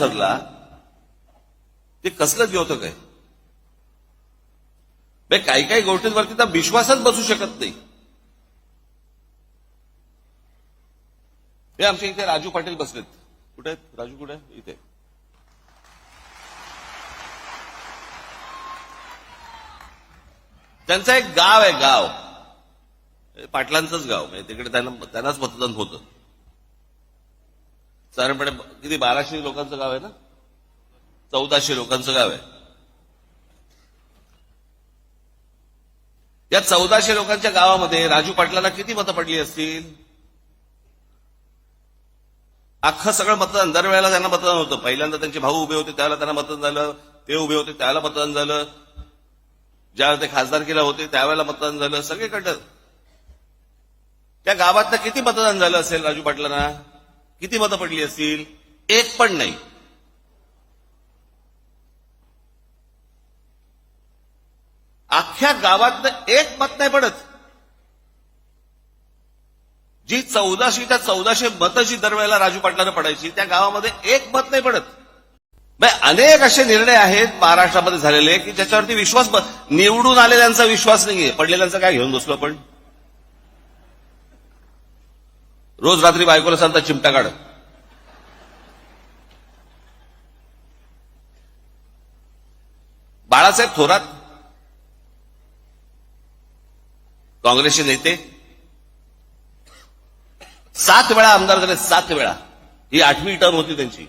आन्सरला ते कसलं द्योतक आहे बे काही काही गोष्टींवरती तर विश्वासच बसू शकत नाही. हे आमच्या इथे राजू पाटील बसलेत. कुठे आहेत? राजू कुठे? इथे. त्यांचं एक गाव आहे गाव. पाटलांचंच गाव. म्हणजे तिकडे त्यांना त्यांनाच मतदान होतं. साधारणपणे किती बाराशे लोकांचं गाव आहे ना? चौदाशे लोकांचं गाव आहे. या चौदाशे लोकांच्या गावामध्ये राजू पाटलांना किती मतं पडली असतील? अख्खं सगळं मतदान दरवेळेला त्यांना मतदान होतं. पहिल्यांदा त्यांचे भाऊ उभे होते त्यावेळेला त्यांना मतदान झालं. ते उभे होते त्यावेळेला मतदान झालं. ज्यावेळेला ते खासदार केला होते त्यावेळेला मतदान झालं. सगळीकडं. त्या गावातनं किती मतदान झालं असेल राजू पाटलांना? किती मतं पडली असतील? एक पण नाही. अख्ख्या गावातनं एक मत नाही पडत. जी चौदाशे त्या चौदाशे मतं जी दरवेळेला राजू पाटलानं पडायची त्या गावामध्ये एक मत नाही पडत. अनेक असे निर्णय आहेत महाराष्ट्रामध्ये झालेले की ज्याच्यावरती विश्वास निवडून आलेल्यांचा विश्वास नाहीये. पडलेल्यांचा काय घेऊन बसलो आपण? रोज रात्री बायकोला सांगता चिमटा काढ. बाळासाहेब थोरात काँग्रेसचे नेते सात वेळा आमदार झाले सात वेळा. ही आठवी टर्म होती त्यांची.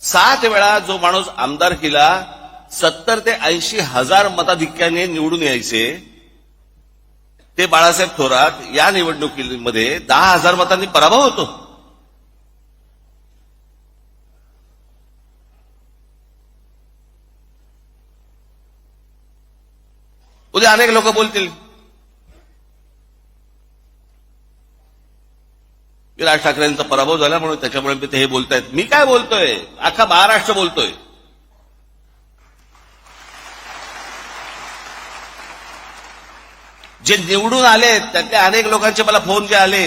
सात वेळा जो माणूस आमदार केला सत्तर ते ऐंशी हजार मताधिक्याने निवडून यायचे ते बाळासाहेब थोरात या निवडणुकीमध्ये दहा हजार मतांनी पराभव होतो. उद्या अनेक लोक बोलतील. राज ठाकरेंचा पराभव झाला म्हणून त्याच्यामुळे ते हे बोलतायत. मी काय बोलतोय? अख्खा महाराष्ट्र बोलतोय. जे निवडून आले त्यातल्या अनेक लोकांचे मला फोन जे आले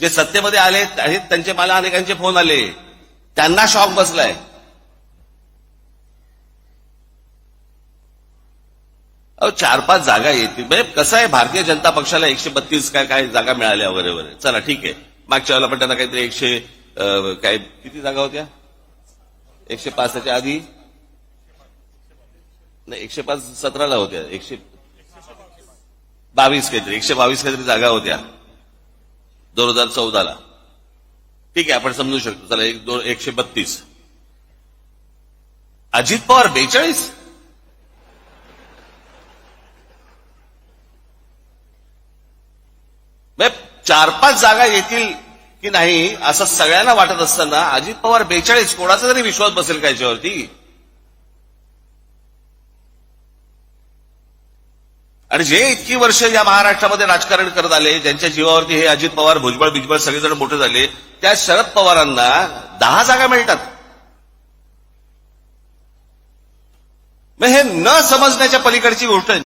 जे सत्तेमध्ये आले आहेत त्यांचे मला अनेकांचे फोन आले. त्यांना शॉक बसलाय. अहो चार पाच जागा येतील. म्हणजे कसं आहे भारतीय जनता पक्षाला एकशे बत्तीस काय काय जागा मिळाल्या वगैरे वगैरे. चला ठीक आहे. मागच्या वेळेला पण त्यांना काहीतरी एकशे काय किती जागा होत्या? एकशे पाचच्या आधी? नाही एकशे पाच सतराला होत्या. एकशे बावीस काहीतरी एकशे बावीस काहीतरी जागा होत्या. दोन हजार चौदाला. ठीक आहे आपण समजू शकतो. चला एक दोन एकशे बत्तीस. अजित पवार बेचाळीस? म्हणजे चार पाच जागा येतील की नाही असं सगळ्यांना वाटत असताना अजित पवार बेचाळीस. कोणाचा तरी विश्वास बसेल का याच्यावरती? आणि जे इतकी वर्ष या महाराष्ट्रामध्ये राजकारण करत आले ज्यांच्या जीवावरती हे अजित पवार भुजबळ बिजबळ सगळेजण मोठे झाले त्या शरद पवारांना दहा जागा मिळतात. मग हे न समजण्याच्या पलीकडची गोष्ट आहे.